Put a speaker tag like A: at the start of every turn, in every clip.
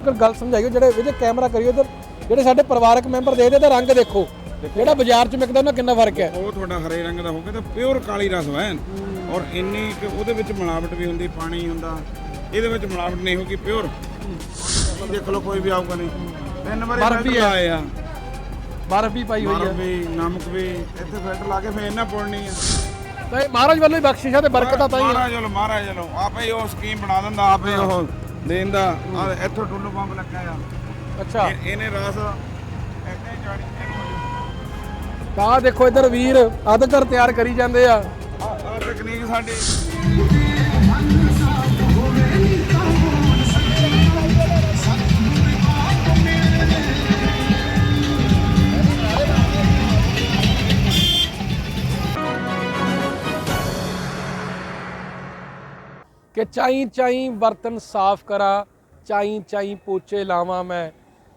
A: ਗੱਲ ਸਮਝਾਈਓ ਜਿਹੜੇ ਇਹਦੇ ਕੈਮਰਾ ਕਰਿਓ ਇਧਰ ਜਿਹੜੇ ਸਾਡੇ ਪਰਿਵਾਰਕ ਮੈਂਬਰ ਦੇਖਦੇ ਤਾਂ ਰੰਗ ਦੇਖੋ। ਜਿਹੜਾ ਬਾਜ਼ਾਰ 'ਚ ਮਿਲਦਾ ਉਹਨਾਂ ਕਿੰਨਾ ਫ਼ਰਕ ਹੈ?
B: ਉਹ ਤੁਹਾਡਾ ਹਰੇ ਰੰਗ ਦਾ ਹੋਵੇ ਤਾਂ ਪਿਓਰ ਕਾਲੀ ਰਸ ਹੈ। ਔਰ ਇੰਨੀ ਕਿ ਉਹਦੇ ਵਿੱਚ ਮਿਲਾਵਟ ਵੀ ਹੁੰਦੀ ਪਾਣੀ ਹੁੰਦਾ। ਇਹਦੇ ਵਿੱਚ ਮਿਲਾਵਟ ਨਹੀਂ ਹੋਗੀ ਪਿਓਰ ਦੇਖ ਲਓ ਕੋਈ ਵੀ ਆਊਗਾ ਨਹੀਂ। ਤਿੰਨ ਵਾਰੀ
A: ਬਰਫ਼ ਵੀ।
B: ਲਾਏ ਆ।
A: ਬਰਫ਼ ਵੀ ਪਾਈ ਹੋਈ
B: ਬਰਫ਼
A: ਹੈ
B: ਵੀ ਨਮਕ ਵੀ ਇੱਥੇ ਫਿਲਟਰ ਲਾ ਕੇ ਫੇਰ ਇਹਨਾਂ ਪਾਉਣੀ ਆ
A: ਤਾਂ ਇਹ ਮਹਾਰਾਜ ਵੱਲੋਂ ਹੀ ਬਖਸ਼ਿਸ਼ਾਂ ਤੇ ਬਰਕਤਾਂ ਤਾਂ ਹੀ ਹੈ।
B: ਮਹਾਰਾਜ ਚਲੋ ਮਹਾਰਾਜ ਚਲੋ ਆਪੇ ਉਹ ਸਕੀਮ ਬਣਾ ਦਿੰਦਾ ਆਪੇ ਉਹ ਦੇਣ ਦਾ। ਆਹ ਇੱਥੋਂ ਟੁੱਲੂ ਪੰਪ ਲੱਗਾ ਆ।
A: ਅੱਛਾ।
B: ਇਹ- ਇਹਨੇ ਰਸ ਇੱਥੇ ਜਾਣੀ ਇਹਨੂੰ
A: ਤਾਂ ਦੇਖੋ ਇਧਰ ਵੀਰ ਅਧਕਰ ਤਿਆਰ ਕਰੀ ਜਾਂਦੇ ਆ।
B: ਆ ਤਕਨੀਕ ਸਾਡੀ।
A: ਕਿ ਚਾਈ ਚਾਈ ਬਰਤਨ ਸਾਫ਼ ਕਰਾਂ, ਚਾਈ ਚਾਈ ਪੋਚੇ ਲਾਵਾਂ ਮੈਂ,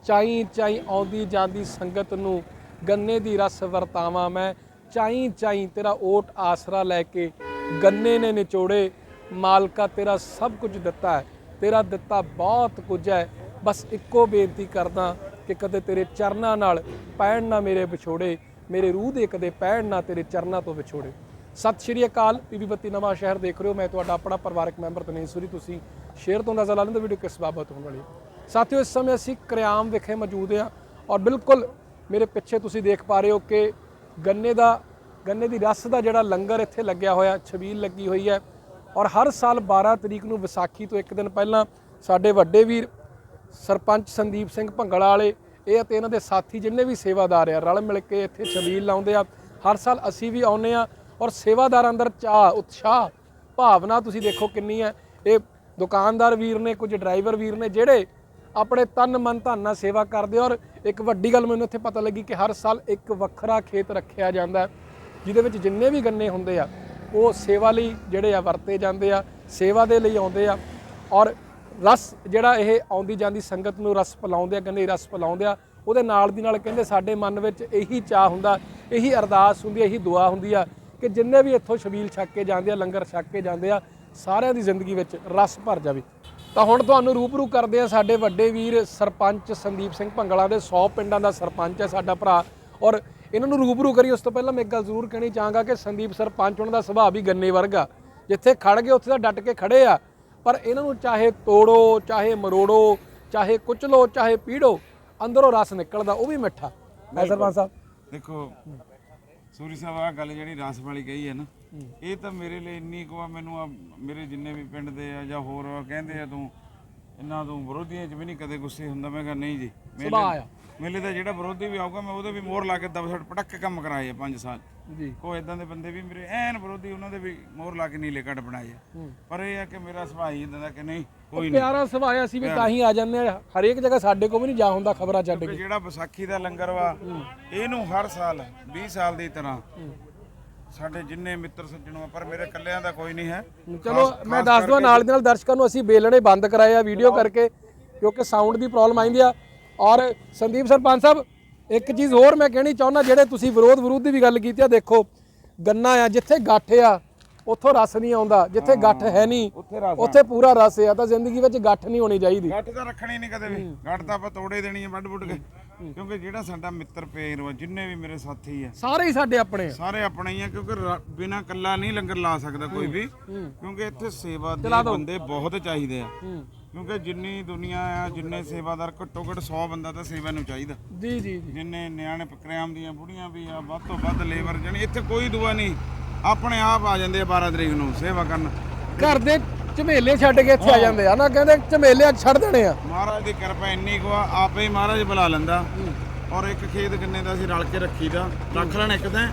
A: ਚਾਈ ਚਾਈ ਆਉਂਦੀ ਜਾਂਦੀ ਸੰਗਤ ਨੂੰ ਗੰਨੇ ਦੀ ਰਸ ਵਰਤਾਵਾਂ ਮੈਂ, ਚਾਈ ਚਾਈ ਤੇਰਾ ਓਟ ਆਸਰਾ ਲੈ ਕੇ ਗੰਨੇ ਨੇ ਨਿਚੋੜੇ, ਮਾਲਕਾ ਤੇਰਾ ਸਭ ਕੁਝ ਦਿੱਤਾ ਹੈ, ਤੇਰਾ ਦਿੱਤਾ ਬਹੁਤ ਕੁਝ ਹੈ, ਬਸ ਇੱਕੋ ਬੇਨਤੀ ਕਰਦਾ ਕਿ ਕਦੇ ਤੇਰੇ ਚਰਨਾਂ ਨਾਲ ਪੈਣ ਨਾ ਮੇਰੇ ਵਿਛੋੜੇ, ਮੇਰੇ ਰੂਹ ਦੇ ਕਦੇ ਪੈਣ ਨਾ ਤੇਰੇ ਚਰਨਾਂ ਤੋਂ ਵਿਛੋੜੇ। ਸਤਿ ਸ਼੍ਰੀ ਅਕਾਲ, ਪੀਬੀ ਬੱਤੀ ਨਵਾਂ ਸ਼ਹਿਰ ਦੇਖ ਰਹੇ ਹੋ। ਮੈਂ ਤੁਹਾਡਾ ਆਪਣਾ ਪਰਿਵਾਰਕ ਮੈਂਬਰ ਤਨੇਸ਼ਵਰੀ ਤੁਸੀਂ ਸ਼ੇਅਰ ਤੋਂ ਨਜ਼ਰ ਲਾ ਲੈਂਦੇ ਵੀਡੀਓ ਕਿਸ ਬਾਬਤ ਹੋਣ ਵਾਲੀ ਹੈ। ਸਾਥੀਓ, ਇਸ ਸਮੇਂ ਅਸੀਂ ਕਰਿਆਮ ਵਿਖੇ ਮੌਜੂਦ ਹਾਂ ਔਰ ਬਿਲਕੁਲ ਮੇਰੇ ਪਿੱਛੇ ਤੁਸੀਂ ਦੇਖ ਪਾ ਰਹੇ ਹੋ ਕਿ ਗੰਨੇ ਦਾ, ਗੰਨੇ ਦੀ ਰਸ ਦਾ ਜਿਹੜਾ ਲੰਗਰ ਇੱਥੇ ਲੱਗਿਆ ਹੋਇਆ, ਛਬੀਲ ਲੱਗੀ ਹੋਈ ਹੈ ਔਰ ਹਰ ਸਾਲ 12 ਤਰੀਕ ਨੂੰ ਵਿਸਾਖੀ ਤੋਂ ਇੱਕ ਦਿਨ ਪਹਿਲਾਂ ਸਾਡੇ ਵੱਡੇ ਵੀਰ ਸਰਪੰਚ ਸੰਦੀਪ ਸਿੰਘ ਭੰਗਲਾ ਵਾਲੇ, ਇਹ ਅਤੇ ਇਹਨਾਂ ਦੇ ਸਾਥੀ ਜਿੰਨੇ ਵੀ ਸੇਵਾਦਾਰ ਆ, ਰਲ ਮਿਲ ਕੇ ਇੱਥੇ ਛਬੀਲ ਲਾਉਂਦੇ ਆ। ਹਰ ਸਾਲ ਅਸੀਂ ਵੀ ਆਉਨੇ ਆ ਔਰ ਸੇਵਾਦਾਰਾਂ ਅੰਦਰ ਚਾਹ ਉਤਸ਼ਾਹ, ਭਾਵਨਾ ਤੁਸੀਂ ਦੇਖੋ ਕਿੰਨੀ ਹੈ। ਇਹ ਦੁਕਾਨਦਾਰ ਵੀਰ ਨੇ, ਕੁਝ ਡਰਾਈਵਰ ਵੀਰ ਨੇ ਜਿਹੜੇ ਆਪਣੇ ਤਨ ਮਨ ਧਨ ਨਾਲ ਸੇਵਾ ਕਰਦੇ ਔਰ ਇੱਕ ਵੱਡੀ ਗੱਲ ਮੈਨੂੰ ਇੱਥੇ ਪਤਾ ਲੱਗੀ ਕਿ ਹਰ ਸਾਲ ਇੱਕ ਵੱਖਰਾ ਖੇਤ ਰੱਖਿਆ ਜਾਂਦਾ ਜਿਹਦੇ ਵਿੱਚ ਜਿੰਨੇ ਵੀ ਗੰਨੇ ਹੁੰਦੇ ਆ, ਉਹ ਸੇਵਾ ਲਈ ਜਿਹੜੇ ਆ ਵਰਤੇ ਜਾਂਦੇ ਆ, ਸੇਵਾ ਦੇ ਲਈ ਆਉਂਦੇ ਆ ਔਰ ਰਸ ਜਿਹੜਾ ਇਹ ਆਉਂਦੀ ਜਾਂਦੀ ਸੰਗਤ ਨੂੰ ਰਸ ਪਿਲਾਉਂਦੇ ਆ, ਗੰਨੇ ਰਸ ਪਿਲਾਉਂਦੇ ਆ, ਉਹਦੇ ਨਾਲ ਦੀ ਨਾਲ ਕਹਿੰਦੇ ਸਾਡੇ ਮਨ ਵਿੱਚ ਇਹੀ ਚਾਹ ਹੁੰਦਾ, ਇਹੀ ਅਰਦਾਸ ਹੁੰਦੀ ਹੈ ਇਹੀ ਦੁਆ ਹੁੰਦੀ ਆ ਕਿ ਜਿੰਨੇ ਵੀ ਇੱਥੋਂ ਛਬੀਲ ਛੱਕ ਕੇ ਜਾਂਦੇ ਆ ਲੰਗਰ ਛੱਕ ਕੇ ਜਾਂਦੇ ਆ ਸਾਰਿਆਂ ਦੀ ਜ਼ਿੰਦਗੀ ਵਿੱਚ ਰਸ ਭਰ ਜਾਵੇ। ਤਾਂ ਹੁਣ ਤੁਹਾਨੂੰ ਰੂਬਰੂ ਕਰਦੇ ਆ ਸਾਡੇ ਵੱਡੇ ਵੀਰ ਸਰਪੰਚ ਸੰਦੀਪ ਸਿੰਘ ਭੰਗਲਾ ਦੇ 100 ਪਿੰਡਾਂ ਦਾ ਸਰਪੰਚ ਹੈ ਸਾਡਾ ਭਰਾ। ਔਰ ਇਹਨਾਂ ਨੂੰ ਰੂਬਰੂ ਕਰੀ ਉਸ ਤੋਂ ਪਹਿਲਾਂ ਮੈਂ ਇੱਕ ਗੱਲ ਜ਼ਰੂਰ ਕਹਿਣੀ ਚਾਹਾਂਗਾ ਕਿ ਸੰਦੀਪ ਸਰਪੰਚ ਉਹਨਾਂ ਦਾ ਸੁਭਾਅ ਵੀ ਗੰਨੇ ਵਰਗਾ। ਜਿੱਥੇ ਖੜ ਗਏ ਉੱਥੇ ਤਾਂ ਡਟ ਕੇ ਖੜੇ ਆ। ਪਰ ਇਹਨਾਂ ਨੂੰ ਚਾਹੇ ਤੋੜੋ ਚਾਹੇ ਮਰੋੜੋ ਚਾਹੇ ਕੁਚਲੋ ਚਾਹੇ ਪੀੜੋ ਅੰਦਰੋਂ ਰਸ ਨਿਕਲਦਾ ਉਹ ਵੀ ਮਿੱਠਾ। ਐ ਸਰਪੰਚ ਸਾਹਿਬ।
B: ਦੇਖੋ ਸੂਰੀ ਸਾਹਿਬ ਆ ਗੱਲ ਜਿਹੜੀ ਰਸ ਵਾਲੀ ਕਹੀ ਹੈ ਨਾ ਇਹ ਤਾਂ ਮੇਰੇ ਲਈ ਇੰਨੀ ਕੁ ਆ ਮੈਨੂੰ ਆ ਮੇਰੇ ਜਿੰਨੇ ਵੀ ਪਿੰਡ ਦੇ ਆ ਜਾਂ ਹੋਰ ਆ ਕਹਿੰਦੇ ਆ ਤੂੰ ਇਹਨਾਂ ਤੋਂ ਵਿਰੋਧੀਆਂ 'ਚ ਵੀ ਨਹੀਂ ਕਦੇ ਗੁੱਸੇ ਹੁੰਦਾ ਮੈਂ ਕਿਹਾ ਨਹੀਂ ਜੀ
A: ਸੁਭਾਅ ਆ।
B: ਮੇਲੇ ਦਾ ਜਿਹੜਾ ਵਿਰੋਧੀ ਵੀ ਆਊਗਾ ਮੈਂ ਉਹਦੇ ਵੀ ਮੋਹਰ ਲਾ ਕੇ ਦਬਸੜ ਪਟਕ ਕੰਮ ਕਰਾਏ ਆ 5 ਸਾਲ
A: ਜੀ।
B: ਕੋਈ ਇਦਾਂ ਦੇ ਬੰਦੇ ਵੀ ਮੇਰੇ ਐਨ ਵਿਰੋਧੀ ਉਹਨਾਂ ਦੇ ਵੀ ਮੋਹਰ ਲਾ ਕੇ ਨੀਲੇ ਕੱਟ ਬਣਾਏ ਆ। ਪਰ ਇਹ ਆ ਕਿ ਮੇਰਾ ਸੁਭਾਅ ਹੀ ਇਦਾਂ ਦਾ ਕਿ ਨਹੀਂ ਕੋਈ ਨਹੀਂ।
A: ਪਿਆਰਾ ਸੁਭਾਅ ਅਸੀਂ ਵੀ ਤਾਂ ਹੀ ਆ ਜਾਂਦੇ ਆ। ਹਰੇਕ ਜਗ੍ਹਾ ਸਾਡੇ ਕੋਲ ਵੀ ਨਹੀਂ ਜਾ ਹੁੰਦਾ ਖਬਰਾਂ ਛੱਡ
B: ਕਿ। ਜਿਹੜਾ ਵਿਸਾਖੀ ਦਾ ਲੰਗਰ ਵਾ ਇਹਨੂੰ ਹਰ ਸਾਲ 20 ਸਾਲ ਦੀ ਤਰ੍ਹਾਂ ਸਾਡੇ ਜਿੰਨੇ ਮਿੱਤਰ ਸੱਜਣੋਂ ਆ ਪਰ ਮੇਰੇ ਇਕੱਲਿਆਂ ਦਾ ਕੋਈ ਨਹੀਂ ਹੈ।
A: ਚਲੋ ਮੈਂ ਦੱਸ ਦਵਾਂ ਨਾਲ ਦੇ ਨਾਲ ਦਰਸ਼ਕਾਂ ਨੂੰ ਅਸੀਂ ਬੇਲਣੇ ਬੰਦ ਕਰਾਏ ਆ ਵੀਡੀਓ ਕਰਕੇ ਕਿਉਂਕਿ ਸਾਊਂਡ ਦੀ ਪ੍ਰੋਬਲਮ ਆਈਂਦੀ ਆ। ਔਰ ਸੰਦੀਪ ਸਰਪੰਚ ਸਾਹਿਬ ਇੱਕ ਚੀਜ਼ ਹੋਰ ਮੈਂ ਕਹਿਣੀ ਚਾਹੁੰਦਾ ਜਿਹੜੇ ਤੁਸੀਂ ਵਿਰੋਧ ਵਿਰੋਧ ਦੀ ਵੀ ਗੱਲ ਕੀਤੀ ਆ ਦੇਖੋ ਗੰਨਾ ਆ ਜਿੱਥੇ ਗੱਠ ਆ ਉੱਥੋਂ ਰਸ ਨਹੀਂ ਆਉਂਦਾ ਜਿੱਥੇ ਗੱਠ ਹੈ ਨਹੀਂ
B: ਉੱਥੇ
A: ਪੂਰਾ ਰਸ ਆ ਤਾਂ ਜ਼ਿੰਦਗੀ ਵਿੱਚ ਗੱਠ ਨਹੀਂ ਹੋਣੀ ਚਾਹੀਦੀ।
B: ਗੱਠ ਤਾਂ ਰੱਖਣੀ ਨਹੀਂ ਕਦੇ ਵੀ। ਗੱਠ ਤਾਂ ਆਪਾਂ ਤੋੜੇ ਦੇਣੀ ਹੈ ਵੱਢ ਵੁੱਢ ਕੇ ਕਿਉਂਕਿ ਜਿਹੜਾ ਸਾਡਾ ਮਿੱਤਰ ਪੇਰ ਵਾ ਜਿੰਨੇ ਵੀ ਮੇਰੇ ਸਾਥੀ ਆ
A: ਸਾਰੇ ਹੀ ਸਾਡੇ ਆਪਣੇ ਆ।
B: ਸਾਰੇ ਆਪਣੇ ਹੀ ਆ ਕਿਉਂਕਿ ਬਿਨਾਂ ਕੱਲਾ ਨਹੀਂ ਲੰਗਰ ਲਾ ਸਕਦਾ ਕੋਈ ਵੀ। ਕਿਉਂਕਿ ਇੱਥੇ ਸੇਵਾ ਦੇ ਬੰਦੇ ਬਹੁਤ ਚਾਹੀਦੇ ਆ। ਕਿਉਂਕਿ ਜਿੰਨੀ ਦੁਨੀਆ ਆ ਜਿੰਨੇ ਸੇਵਾਦਾਰ ਘੱਟੋ ਘੱਟ 100 ਬੰਦਾ ਤਾਂ ਸੇਵਾ ਨੂੰ ਚਾਹੀਦਾ।
A: ਜੀ ਜੀ ਜੀ।
B: ਜਿੰਨੇ ਨਿਆਣੇ ਪਕਰਿਆਮ ਦੀਆਂ ਬੁੜੀਆਂ ਵੀ ਆ ਵੱਧ ਤੋਂ ਵੱਧ ਲੇਬਰ ਜਣੀ ਇੱਥੇ ਕੋਈ ਦੁਆ ਨਹੀਂ। ਆਪਣੇ ਆਪ ਆ ਜਾਂਦੇ ਆ 12 ਤਰੀਕ ਨੂੰ ਸੇਵਾ ਕਰਨ।
A: ਘਰ ਦੇ ਝਮੇਲੇ ਛੱਡ ਕੇ ਇੱਥੇ ਆ ਜਾਂਦੇ ਆ ਨਾ ਕਹਿੰਦੇ ਝਮੇਲੇ ਛੱਡ ਦੇਣੇ ਆ।
B: ਮਹਾਰਾਜ ਦੀ ਕਿਰਪਾ ਇੰਨੀ ਕੁ ਆ ਆਪੇ ਹੀ ਮਹਾਰਾਜ ਬੁਲਾ ਲੈਂਦਾ। ਔਰ ਇੱਕ ਖੇਤ ਗੰਨੇ ਦਾ ਅਸੀਂ ਰਲ ਕੇ ਰੱਖੀਦਾ ਰੱਖ ਲੈਣ ਇੱਕ ਤਾਂ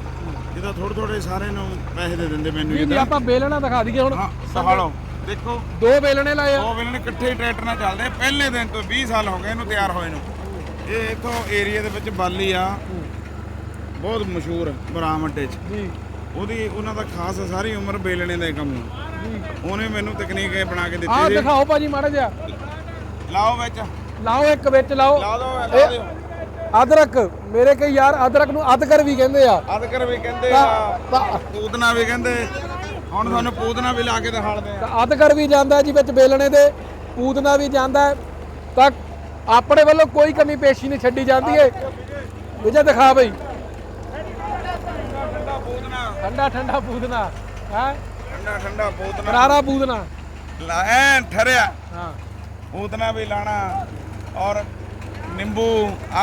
B: ਜਿਹਦਾ ਥੋੜੇ ਥੋੜੇ ਸਾਰੇ ਨੂੰ ਪੈਸੇ ਦੇ ਦਿੰਦੇ ਮੈਨੂੰ
A: ਜੀ ਆਪਾਂ ਬੇਲਣਾ ਦਿਖਾ ਦਈਏ ਹੁਣ।
B: ਹਾਂ ਸੰਭਾਲੋ ਦੇਖੋ।
A: ਦੋ ਬੇਲਣੇ ਲਾਏ ਆ।
B: ਦੋ ਵੇਲੇ ਨੇ ਇਕੱਠੇ ਟਰੈਕਟਰ ਨਾਲ ਚੱਲਦੇ ਆ। ਪਹਿਲੇ ਦਿਨ ਤੋਂ 20 ਸਾਲ ਹੋ ਗਏ ਇਹਨੂੰ ਤਿਆਰ ਹੋਏ ਨੂੰ। ਇਹ ਇਥੋਂ ਏਰੀਆ ਦੇ ਵਿੱਚ ਬਾਲੀ ਆ। ਬਹੁਤ ਮਸ਼ਹੂਰ ਬਰਾਮ ਅੱਡੇ 'ਚ।
A: ਜੀ।
B: ਉਹਦੀ ਉਹਨਾਂ ਦਾ ਖਾਸ ਸਾਰੀ ਉਮਰ ਬੇਲਣੇ ਦਾ ਹੀ ਕੰਮ। ਉਹਨੇ ਮੈਨੂੰ ਤਕਨੀਕ ਇਹ ਬਣਾ ਕੇ
A: ਆਹ
B: ਦਿੱਤੀ
A: ਦਿਖਾਓ ਭਾਜੀ ਮਾੜਾ ਜਿਹਾ।
B: ਲਾਓ ਵਿੱਚ।
A: ਲਾਓ ਇੱਕ ਵਿੱਚ ਲਾਓ।
B: ਲਾ ਦਿਓ ਲਾ ਦਿਓ।
A: ਅਦਰਕ। ਮੇਰੇ ਕਈ ਯਾਰ ਅਦਰਕ ਨੂੰ ਅਦਕਰ ਵੀ ਕਹਿੰਦੇ ਆ।
B: ਅਦਕਰ ਵੀ ਕਹਿੰਦੇ ਆ।
A: ਤਾਂ
B: ਵੀ ਕਹਿੰਦੇ। ਹੁਣ ਤੁਹਾਨੂੰ ਪੂਤਨਾ ਵੀ ਲਾ ਕੇ ਦਿਖਾਲਦੇ ਆ।
A: ਤਾਂ ਅਦਕਰ ਵੀ ਜਾਂਦਾ ਜੀ ਵਿੱਚ ਬੇਲਣੇ ਦੇ ਪੂਤਨਾ ਵੀ ਜਾਂਦਾ। ਹੈ। ਤਾਂ ਆਪਣੇ ਵੱਲੋਂ ਕੋਈ ਕਮੀ ਪੇਸ਼ੀ ਨਹੀਂ ਛੱਡੀ ਜਾਂਦੀ ਏ। ਵਿਜੇ ਦਿਖਾ ਬਈ।
B: ਠੰਡਾ
A: ਠੰਡਾ ਠੰਡਾ ਪੂਦਨਾ ਹੈ?
B: ਠੰਡਾ ਠੰਡਾ ਬੋਦਨਾ
A: ਕਰਾਰਾ ਪੂਦਨਾ
B: ਐਨ ਠਰਿਆ।
A: ਹਾਂ।
B: ਬੋਦਨਾ ਵੀ ਲਾਣਾ। ਔਰ ਨਿੰਬੂ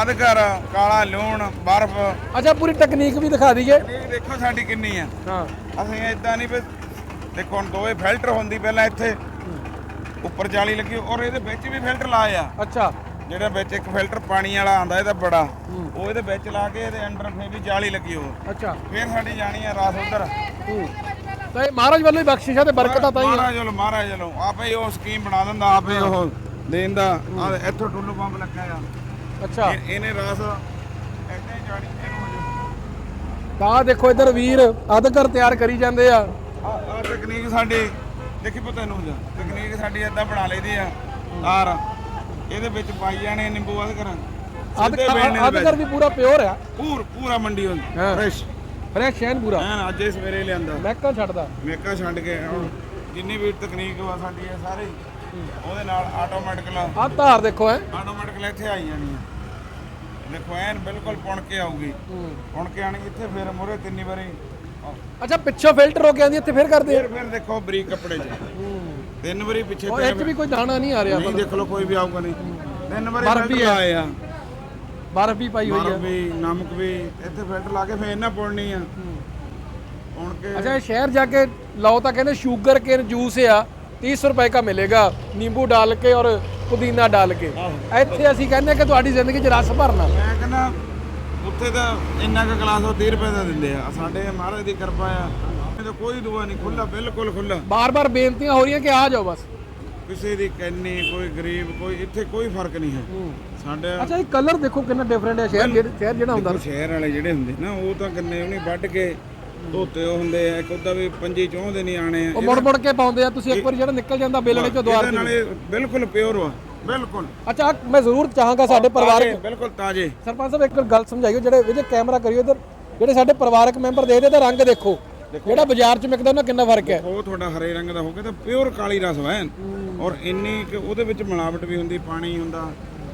B: ਅਦਕਰ ਕਾਲਾ ਲੂਣ ਬਰਫ਼।
A: ਅੱਛਾ ਪੂਰੀ ਟੈਕਨੀਕ ਵੀ ਦਿਖਾ ਦਈਏ।
B: ਇਹ ਦੇਖੋ ਸਾਡੀ ਕਿੰਨੀ ਆ।
A: ਹਾਂ।
B: ਅਸੀਂ ਇਦਾਂ ਨਹੀਂ ਵੀ ਦੇਖੋ ਹੁਣ ਦੋਵੇਂ ਫਿਲਟਰ ਹੁੰਦੀ ਪਹਿਲਾਂ ਇੱਥੇ। ਉੱਪਰ ਜਾਲੀ ਲੱਗੀ ਔਰ ਇਹਦੇ ਵਿੱਚ ਵੀ ਫਿਲਟਰ ਲਾਏ ਆ।
A: ਅੱਛਾ।
B: ਜਿਹੜਾ ਵਿੱਚ ਇੱਕ ਫਿਲਟਰ ਪਾਣੀ ਵਾਲਾ ਆਂਦਾ ਇਹਦਾ ਬੜਾ। ਉਹ ਇਹਦੇ ਵਿੱਚ ਲਾ ਕੇ ਇਹਦੇ ਅੰਦਰ ਫੇਰ ਵੀ ਜਾਲੀ ਲੱਗੀ ਹੋ
A: ਅੱਛਾ।
B: ਫੇਰ ਸਾਡੀ ਜਾਣੀ ਆ ਰਾਸ ਉਧਰ।
A: ਤਾਂ ਇਹ ਮਹਾਰਾਜ ਵੱਲੋਂ ਹੀ ਬਖਸ਼ਿਸ਼ਾਂ ਤੇ ਬਰਕਤਾਂ ਤਾਂ ਹੀ ਆ।
B: ਮਹਾਰਾਜ ਵੱਲੋਂ ਮਹਾਰਾਜ ਵੱਲੋਂ। ਆਪੇ ਉਹ ਸਕੀਮ ਬਣਾ ਦਿੰਦਾ ਆਪੇ ਉਹ ਦੇਣ ਦਾ। ਇੱਥੋਂ ਟੁੱਲੂ ਪੰਪ ਲੱਗਾ ਆ।
A: ਅੱਛਾ।
B: ਇਹ- ਇਹਨੇ ਰਸ ਹੀ ਜਾਣੀ ਇਹਨੂੰ
A: ਤਾਂ ਦੇਖੋ ਇਧਰ ਵੀਰ ਅਧਕਰ ਤਿਆਰ ਕਰੀ ਜਾਂਦੇ ਆ।
B: ਆ ਆ ਤਕਨੀਕ ਸਾਡੀ ਦੇਖੀ ਪਤਾ ਨੂੰ ਜਾ ਤਕਨੀਕ ਸਾਡੀ ਏਦਾਂ ਬਣਾ ਲਈਦੀ ਆ ਤਾਰ। ਇਹਦੇ ਵਿੱਚ ਪਾਈ ਜਾਣੇ ਨਿੰਬੂ ਅਦ ਕਰਾਂ
A: ਅਧਕਰ ਵੀ ਪੂਰਾ ਪਿਓਰ ਆ।
B: ਪੂਰ ਪੂਰਾ ਮੰਡੀ ਹੋ
A: ਹਾਂ।
B: ਫਰੈਸ਼
A: ਫਰੈਸ਼ ਐਨ ਪੂਰਾ।
B: ਐਨ ਅੱਜ ਹੀ ਸਵੇਰੇ ਲਿਆਂਦਾ।
A: ਮਹਿਕਾ ਛੱਡਦਾ।
B: ਮੇਕਾ ਛੱਡ ਕੇ ਹੁਣ ਜਿੰਨੀ ਵੀ ਤਕਨੀਕ ਵਾ ਸਾਡੀ ਇਹ ਸਾਰੀ ਉਹਦੇ ਨਾਲ ਆਟੋਮੈਟਿਕਲ
A: ਆਹ ਧਾਰ ਦੇਖੋ ਹੈ।
B: ਆਟੋਮੈਟਿਕਲ ਇੱਥੇ ਆਈ ਜਾਣੀ ਆ। ਦੇਖੋ ਐਨ ਬਿਲਕੁਲ ਪੁਣ ਕੇ ਆਊਗੀ। ਪੁਣ ਕੇ ਆਣੀ ਇੱਥੇ ਫਿਰ ਮੋਰੇ ਤਿੰਨੀ ਵਾਰੀ
A: ਅੱਛਾ ਪਿੱਛੋਂ ਫਿਲਟਰ ਹੋ ਕੇ ਆਂਦੀ ਇੱਥੇ ਫੇਰ ਕਰਦੇ
B: ਫਿਰ ਫਿਰ ਦੇਖੋ ਬਰੀਕ ਕੱਪੜੇ 'ਚ। ਤਿੰਨ ਵਾਰੀ ਪਿੱਛੇ
A: ਉਹ ਇੱਕ ਵੀ ਕੋਈ ਦਾਣਾ ਨਹੀਂ ਆ ਰਿਹਾ
B: ਨਹੀਂ ਦੇਖ ਲਓ ਕੋਈ ਵੀ ਆਊਗਾ ਨਹੀਂ। ਤਿੰਨ ਵਾਰੀ
A: ਬਰਫ਼ ਵੀ
B: ਆਏ ਆ।
A: ਬਰਫ਼ ਵੀ ਪਾਈ ਹੋਈ
B: ਮਾਰ
A: ਆ
B: ਵੀ ਨਮਕ ਵੀ ਇੱਥੇ ਫਿਲਟਰ ਲਾ ਕੇ ਫੇਰ ਨਾ ਪੁਣਨੀ ਆ। ਪੁਣ ਕੇ
A: ਅੱਛਾ ਇਹ ਸ਼ਹਿਰ ਜਾ ਕੇ ਲਾਓ ਤਾਂ ਕਹਿੰਦੇ ਸ਼ੂਗਰ ਕੇਨ ਜੂਸ ਆ 30 ਰੁਪਏ ਦਾ ਮਿਲੇਗਾ ਨਿੰਬੂ ਡਾਲ ਕੇ ਔਰ ਪੁਦੀਨਾ ਡਾਲ ਕੇ। ਇੱਥੇ ਅਸੀਂ ਕਹਿੰਦੇ ਕਿ ਤੁਹਾਡੀ ਜ਼ਿੰਦਗੀ 'ਚ ਰਸ ਭਰਨਾ।
B: ਮੈਂ ਕਹਿੰਦਾ ਉੱਥੇ ਤਾਂ ਇੰਨਾ ਕੁ ਗਲਾਸ ਉਹ 30 ਰੁਪਏ ਦਾ ਦਿੰਦੇ ਆ। ਸਾਡੇ ਮਹਾਰਾਜ ਦੀ ਕਿਰਪਾ ਆ। ਇਹ ਤਾਂ ਕੋਈ ਦੁਆ ਨਹੀਂ ਖੁੱਲਾ ਬਿਲਕੁਲ ਖੁੱਲਾ
A: ਬਾਰ-ਬਾਰ ਬੇਨਤੀਆਂ ਹੋ ਰਹੀਆਂ ਕਿ ਆ ਜਾਓ ਬਸ।
B: ਕਿਸੇ ਦੀ ਕੈਨੀ ਕੋਈ ਗਰੀਬ ਕੋਈ ਇੱਥੇ ਕੋਈ ਫ਼ਰਕ ਨਹੀਂ ਹੈ। ਸਾਡੇ
A: ਅੱਛਾ ਇਹ ਕਲਰ ਦੇਖੋ ਕਿੰਨਾ ਡਿਫਰੈਂਟ ਹੈ ਸ਼ਹਿਰ ਸ਼ਹਿਰ ਜਿਹੜਾ ਹੁੰਦਾ
B: ਦੇਖੋ ਸ਼ਹਿਰ ਵਾਲੇ ਜਿਹੜੇ ਹੁੰਦੇ ਨਾ ਉਹ ਤਾਂ ਗੰਨੇ ਉਹਨੇ ਵੱਢ ਕੇ ਧੋਤੇ ਉਹ ਹੁੰਦੇ ਆ। ਉਹਦਾ ਵੀ ਪੰਜੀ ਚੌਂਦੇ ਨਹੀਂ ਆਣੇ ਆ।
A: ਉਹ ਮੁੜ ਮੁੜ ਕੇ ਪਾਉਂਦੇ ਆ। ਤੁਸੀਂ ਇੱਕ ਵਾਰੀ ਜਿਹੜਾ ਨਿਕਲ ਜਾਂਦਾ ਬੇਲਣੇ ਚੋਂ ਦੁਆਰ
B: ਨਾਲੇ ਬਿਲਕੁਲ ਪਿਓਰ ਵਾ ਬਿਲਕੁਲ।
A: ਅੱਛਾ ਮੈਂ ਜ਼ਰੂਰ ਚਾਹਾਂਗਾ ਸਾਡੇ ਪਰਿਵਾਰਕ
B: ਬਿਲਕੁਲ ਤਾਜ਼ੇ
A: ਸਰਪੰਚ ਸਾਹਿਬ ਇੱਕ ਗੱਲ ਸਮਝਾਈਓ ਜਿਹੜੇ ਇਹਦੇ ਕੈਮਰਾ ਕਰਿਓ ਇਧਰ ਜਿਹੜੇ ਸਾਡੇ ਪਰਿਵਾਰਕ ਮੈਂਬਰ ਦੇਖਦੇ ਤਾਂ ਰੰਗ ਦੇਖੋ। ਜਿਹੜਾ ਬਾਜ਼ਾਰ 'ਚ ਮਿਲਦਾ ਉਹਨਾਂ ਕਿੰਨਾ ਫ਼ਰਕ ਹੈ?
B: ਉਹ ਤੁਹਾਡਾ ਹਰੇ ਰੰਗ ਦਾ ਹੋ ਗਿਆ ਤਾਂ ਪਿਓਰ ਕਾਲੀ ਰਸ ਵਾ। ਔਰ ਇੰਨੀ ਕਿ ਉਹਦੇ ਵਿੱਚ ਮਿਲਾਵਟ ਵੀ ਹੁੰਦੀ ਪਾਣੀ ਹੁੰਦਾ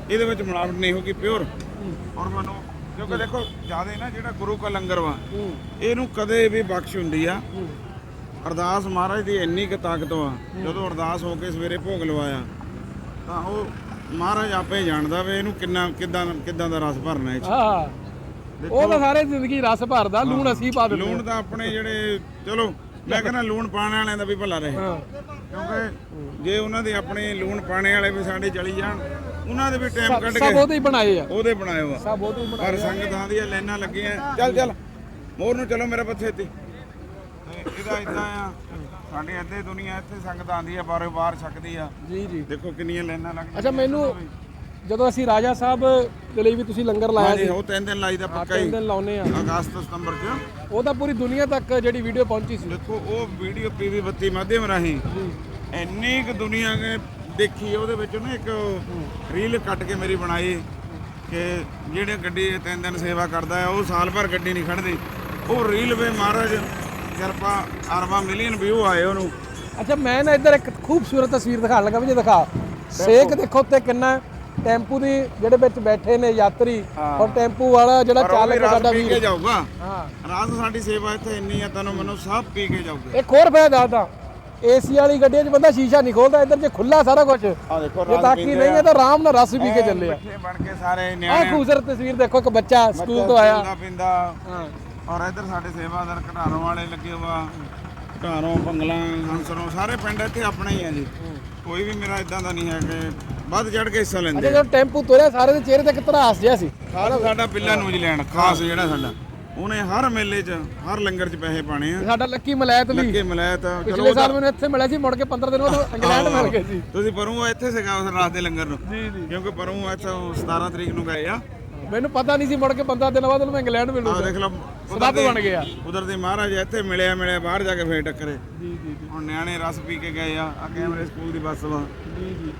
B: ਇਹਦੇ ਵਿੱਚ ਮਿਲਾਵਟ ਨਹੀਂ ਹੋਗੀ ਪਿਓਰ ਔਰ ਮੈਨੂੰ ਕਿਉਂਕਿ ਦੇਖੋ ਜ਼ਿਆਦਾ ਨਾ ਜਿਹੜਾ ਗੁਰੂ ਕਾ ਲੰਗਰ ਵਾ ਇਹਨੂੰ ਕਦੇ ਵੀ ਬਖਸ਼ ਹੁੰਦੀ ਆ। ਅਰਦਾਸ ਮਹਾਰਾਜ ਦੀ ਇੰਨੀ ਕੁ ਤਾਕਤ ਵਾ ਜਦੋਂ ਅਰਦਾਸ ਹੋ ਕੇ ਸਵੇਰੇ ਭੋਗ ਲਵਾਇਆ ਤਾਂ ਉਹ ਮਹਾਰਾਜ ਆਪੇ ਜਾਣਦਾ ਵੇ ਇਹਨੂੰ ਕਿੰਨਾ ਕਿਦਾਂ ਕਿਦਾਂ ਦਾ ਰਸ ਭਰਨਾ ਇਹ 'ਚ।
A: ਹਾਂ। ਉਹ ਤਾਂ ਸਾਰੇ ਜ਼ਿੰਦਗੀ ਰਸ ਭਰਦਾ ਲੂਣ ਅਸੀਂ ਪਾ ਦਿੰਦੇ
B: ਲੂਣ ਤਾਂ ਆਪਣੇ ਜਿਹੜੇ ਚਲੋ ਮੈਂ ਕਹਿੰਦਾ ਲੂਣ ਪਾਣ ਵਾਲਿਆਂ ਦਾ ਵੀ ਭਲਾ ਰਹੇ।
A: ਹਾਂ।
B: ਕਿਉਂਕਿ ਜੇ ਉਹਨਾਂ ਦੇ ਆਪਣੇ ਲੂਣ ਪਾਣੇ ਵਾਲੇ ਵੀ ਸਾਡੇ ਚਲੀ ਜਾਣ ਉਹਨਾਂ ਦੇ ਵੀ ਟਾਈਮ ਕੱਢ
A: ਸਭ
B: ਕੇ
A: ਉਹਦੇ ਹੀ ਬਣਾਏ ਆ।
B: ਉਹਦੇ ਬਣਾਏ ਵਾ
A: ਸਭ ਉਹਦੇ ਹੀ ਬਣਾਏ
B: ਪਰ ਸੰਗਤਾਂ ਦੀਆਂ ਲਾਈਨਾਂ ਲੱਗੀਆਂ। ਚੱਲ ਚੱਲ। ਮੋਰ ਨੂੰ ਚਲੋ ਮੇਰੇ ਪੱਥੇ ਤੇ। ਤੇ ਇਹਦਾ ਇਦਾਂ ਆ ਸਾਡੇ ਅੱਧੇ ਦੁਨੀਆ ਇੱਥੇ ਸੰਗਤ ਆਂਦੀ ਆ ਬਾਰੋ ਬਾਹਰ ਛਕਦੀ ਆ।
A: ਜੀ ਜੀ।
B: ਦੇਖੋ ਕਿੰਨੀਆਂ ਲਾਈਨਾਂ ਲੱਗੀਆਂ
A: ਅੱਛਾ ਮੈਨੂੰ ਜਦੋਂ ਅਸੀਂ ਰਾਜਾ ਸਾਹਿਬ ਦੇ ਲਈ ਵੀ ਤੁਸੀਂ ਲੰਗਰ ਲਾਇਆ ਸੀ।
B: ਉਹ ਤਿੰਨ ਦਿਨ ਲਾਈਦਾ ਪੱਕਾ
A: ਤਿੰਨ
B: ਹੀ।
A: ਦਿਨ ਲਾਉਨੇ ਆ।
B: ਅਗਸਤ ਸਤੰਬਰ ਚ।
A: ਉਹ ਤਾਂ ਪੂਰੀ ਦੁਨੀਆ ਤੱਕ ਜਿਹੜੀ ਵੀਡੀਓ ਪਹੁੰਚੀ ਸੀ।
B: ਦੇਖੋ ਉਹ ਵੀਡੀਓ ਪੀਵੀ ਬੱਤੀ ਮਾਧਿਅਮ ਰਾਹੀਂ ਇੰਨੀ ਕੁ ਦੁਨੀਆ ਨੇ ਦੇਖੀ ਉਹਦੇ ਵਿੱਚ ਨਾ ਇੱਕ ਰੀਲ ਕੱਟ ਕੇ ਮੇਰੀ ਬਣਾਈ ਕਿ ਜਿਹੜੇ ਗੱਡੀ ਤਿੰਨ ਦਿਨ ਸੇਵਾ ਕਰਦਾ ਹੈ ਉਹ ਸਾਲ ਭਰ ਗੱਡੀ ਨਹੀਂ ਖੜਦੀ ਉਹ ਰੀਲ ਵੇ ਮਹਾਰਾਜ ਕਿਰਪਾ ਅਰਬਾਂ ਮਿਲੀਅਨ ਵਿਊ ਆਏ ਉਹਨੂੰ।
A: ਅੱਛਾ ਮੈਂ ਨਾ ਇੱਧਰ ਇੱਕ ਖੂਬਸੂਰਤ ਤਸਵੀਰ ਦਿਖਾਣ ਲੱਗਾ ਵੀ ਜੇ ਦਿਖਾ। ਸੇਕ ਦੇਖੋ ਉੱਤੇ ਕਿੰਨਾ ਟੈਂਪੂ ਦੀ ਜਿਹੜੇ ਵਿੱਚ ਬੈਠੇ ਨੇ ਯਾਤਰੀ ਔਰ ਟੈਂਪੂ ਵਾਲਾ ਜਿਹੜਾ
B: ਵੀ
A: ਚਾਲਕ ਸਾਡਾ
B: ਪੀ ਕੇ
A: ਵੀਰ
B: ਜਾਊਗਾ।
A: ਹਾਂ।
B: ਰਾਤ ਸਾਡੀ ਸੇਵਾ ਇੱਥੇ ਇੰਨੀ ਆ ਤੈਨੂੰ ਮੈਨੂੰ ਸਭ ਪੀ ਕੇ ਜਾਊਗੇ।
A: ਇੱਕ ਹੋਰ ਫਾਇਦਾ ਦੱਸਦਾ ਏਸੀ ਵਾਲੀ ਗੱਡੀਆਂ 'ਚ ਬੰਦਾ ਸ਼ੀਸ਼ਾ ਨਹੀਂ ਖੋਲਦਾ ਇੱਧਰ ਜੇ ਖੁੱਲਾ ਸਾਰਾ ਕੁਝ
B: ਆ ਦੇਖੋ
A: ਤਾਕੀ ਨਹੀਂ ਹੈ ਤਾਂ ਆਰਾਮ ਨਾਲ ਰਸ ਪੀ ਕੇ ਚੱਲੇ ਆ।
B: ਬਣ ਕੇ ਸਾਰੇ ਨਿਆਣੇ।
A: ਖੂਬਸੂਰਤ ਤਸਵੀਰ ਦੇਖੋ ਇੱਕ ਬੱਚਾ ਸਕੂਲ ਤੋਂ ਆਇਆ।
B: ਪੀਂਦਾ ਪੀਂਦਾ
A: ਹਾਂ।
B: ਔਰ ਇੱਧਰ ਸਾਡੇ ਸੇਵਾਦਾਰ ਘਟਾਰੋਂ ਵਾਲੇ ਲੱਗੇ ਹੋਆ ਘਟਾਰੋਂ ਬੰਗਲਾ ਹੰਸਰੋਂ ਸਾਰੇ ਪਿੰਡ ਇੱਥੇ ਆਪਣੇ ਹੀ ਆ ਜੀ। ਕੋਈ ਵੀ ਮੇਰਾ ਇਦਾਂ ਦਾ ਨਹੀਂ ਹੈ ਕਿ ਵੱਧ ਚੜ ਕੇ ਹਿੱਸਾ ਲੈਂਦੇ
A: ਜਦੋਂ ਟੈਂਪੂ ਤੁਰਿਆ ਸਾਰੇ ਦੇ ਚਿਹਰੇ ਤੇ ਇੱਕ ਧਰਾਸ ਜਿਹਾ ਸੀ।
B: ਖਾਸ ਸਾਡਾ ਪਿੱਲਾ ਨਿਊਜ਼ੀਲੈਂਡ ਖਾਸ ਜਿਹੜਾ ਸਾਡਾ। ਉਹਨੇ ਹਰ ਮੇਲੇ 'ਚ ਹਰ ਲੰਗਰ 'ਚ ਪੈਸੇ ਪਾਣੇ ਆ।
A: ਸਾਡਾ ਲੱਕੀ ਮਲੈਤ ਵੀ।
B: ਲੱਗੇ ਮਲੈਤ ਚਲੋ
A: ਪਿਛਲੇ ਸਾਲ ਮੈਨੂੰ ਇੱਥੇ ਮਿਲਿਆ ਸੀ ਮੁੜ ਕੇ 15 ਦਿਨ ਬਾਅਦ ਇੰਗਲੈਂਡ ਮਿਲ ਗਏ ਸੀ।
B: ਤੁਸੀਂ ਪਰੋਂ ਇੱਥੇ ਸੀਗਾ ਉਸ ਰਾਤ ਦੇ ਲੰਗਰ ਨੂੰ।
A: ਜੀ ਜੀ।
B: ਕਿਉਂਕਿ ਪਰੋਂ ਇੱਥੋਂ 17 ਤਰੀਕ ਨੂੰ ਗਏ ਆ।
A: ਮੈਨੂੰ ਪਤਾ ਨਹੀਂ ਸੀ ਮੁੜ ਕੇ 15 ਦਿਨ ਬਾਅਦ ਉਹਨੂੰ ਮੈਂ ਇੰਗਲੈਂਡ
B: ਆ
A: ਮਿਲੂਗਾ
B: ਦੇਖ ਲਓ
A: ਸਬੱਬ ਬਣ ਗਿਆ।
B: ਉਧਰ ਦੇ ਮਹਾਰਾਜ ਇੱਥੇ ਮਿਲਿਆ ਮਿਲਿਆ ਬਾਹਰ ਜਾ ਕੇ ਫੇਰ ਟੱਕਰੇ।
A: ਜੀ ਜੀ
B: ਹੁਣ ਨਿਆਣੇ ਰਸ ਪੀ ਕੇ ਗਏ ਆ ਆ ਕੈਮਰੇ ਸਕੂਲ ਦੀ ਬੱਸ ਵਾ
A: ਜੀ ਜੀ।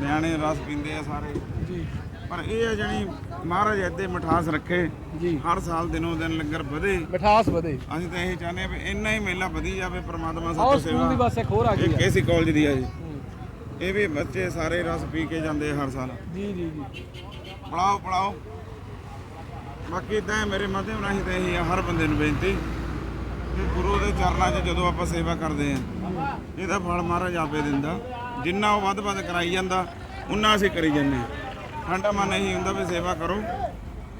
B: ਨਿਆਣੇ ਰਸ ਪੀਂਦੇ ਆ ਸਾਰੇ।
A: ਜੀ।
B: ਪਰ ਇਹ ਆ ਜਣੀ ਮਹਾਰਾਜ ਇੱਦੇ ਮਠਾਸ ਰੱਖੇ।
A: ਜੀ।
B: ਹਰ ਸਾਲ ਦਿਨੋਂ ਦਿਨ ਲੰਗਰ ਵਧੇ।
A: ਮਿਠਾਸ ਵਧੇ।
B: ਅਸੀਂ ਤਾਂ ਇਹ ਚਾਹੁੰਦੇ ਆ ਵੀ ਇੰਨਾ ਹੀ ਮੇਲਾ ਵਧੀ ਜਾਵੇ ਪ੍ਰਮਾਤਮਾ
A: ਆਹ
B: ਸੱਚੀ
A: ਸਕੂਲ ਦੀ
B: ਸੇਵਾ
A: ਬੱਸ ਇੱਕ ਹੋਰ ਆ ਗਈ
B: ਇਹ
A: ਆ।
B: ਕੇਸੀ ਕਾਲਜ ਦੀ ਆ ਜੀ। ਇਹ ਵੀ ਬੱਚੇ ਸਾਰੇ ਰਸ ਪੀ ਕੇ ਜਾਂਦੇ ਆ ਹਰ ਸਾਲ।
A: ਜੀ ਜੀ ਜੀ।
B: ਪੜਾਓ ਪੜਾਓ। ਬਾਕੀ ਤਾਂ ਮੇਰੇ ਮਾਧਿਅਮ ਰਾਹੀਂ ਤਾਂ ਇਹੀ ਆ ਹਰ ਬੰਦੇ ਨੂੰ ਬੇਨਤੀ ਕਿ ਗੁਰੂ ਦੇ ਚਰਨਾਂ 'ਚ ਜਦੋਂ ਆਪਾਂ ਸੇਵਾ ਕਰਦੇ ਆ ਇਹਦਾ ਫਲ ਮਹਾਰਾਜ ਆਪੇ ਦਿੰਦਾ। ਜਿੰਨਾ ਉਹ ਵੱਧ ਵੱਧ ਕਰਾਈ ਜਾਂਦਾ ਉਨਾ ਅਸੀਂ ਕਰੀ ਜਾਂਦੇ ਸਾਡਾ ਮਨ ਇਹੀ ਹੁੰਦਾ ਵੀ ਸੇਵਾ ਕਰੋ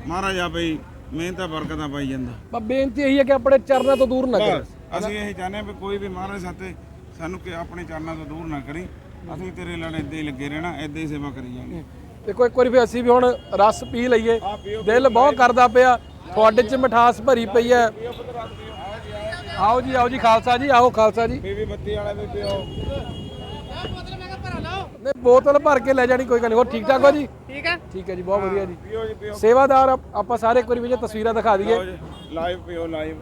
B: ਮਹਾਰਾਜ ਆਪੇ ਹੀ ਮਿਹਨਤਾਂ ਬਰਕਤਾਂ ਪਾਈ ਜਾਂਦਾ।
A: ਪਰ ਬੇਨਤੀ ਇਹੀ ਹੈ ਕਿ ਆਪਣੇ ਚਰਨਾਂ ਤੋਂ ਦੂਰ ਨਾ ਕਰੇ
B: ਅਸੀਂ ਇਹ ਚਾਹੁੰਦੇ ਹਾਂ ਵੀ ਕੋਈ ਵੀ ਮਹਾਰਾਜ ਸਾਤੇ ਸਾਨੂੰ ਕਿ ਆਪਣੇ ਚਰਨਾਂ ਤੋਂ ਦੂਰ ਨਾ ਕਰੀ। ਅਸੀਂ ਤੇਰੇ ਲੜ ਏਦਾਂ ਹੀ ਲੱਗੇ ਰਹਿਣਾ ਏਦਾਂ ਹੀ ਸੇਵਾ ਕਰੀ ਜਾਣੀ।
A: ਦੇਖੋ ਇੱਕ ਵਾਰੀ ਫਿਰ ਅਸੀਂ ਵੀ ਹੁਣ ਰਸ ਪੀ ਲਈਏ। ਦਿਲ ਬਹੁਤ ਕਰਦਾ ਪਿਆ। ਤੁਹਾਡੇ 'ਚ ਮਿਠਾਸ ਭਰੀ ਪਈ ਹੈ। ਆਓ ਜੀ ਆਓ ਜੀ ਖਾਲਸਾ ਜੀ ਆਓ ਖਾਲਸਾ ਜੀ।
B: ਬੀਬੀ ਬੱਤੀ ਵਾਲਾ ਵੀ ਪਿਓ।
A: ਨੇ ਬੋਤਲ ਭਰ ਕੇ ਲੈ ਜਾਣੀ ਕੋਈ ਗੱਲ ਨਹੀਂ। ਹੋਰ ਠੀਕ ਠਾਕ ਹੋ ਜੀ?
C: ਠੀਕ ਹੈ।
A: ਠੀਕ ਹੈ ਜੀ ਬਹੁਤ ਵਧੀਆ ਜੀ। ਸੇਵਾਦਾਰ ਆਪ- ਸਾਰੇ ਇੱਕ ਵਾਰੀ ਵੀ ਜੇ ਤਸਵੀਰਾਂ ਦਿਖਾ ਦਈਏ।
B: ਲਾਈਵ ਪੀਓ ਲਾਈਵ।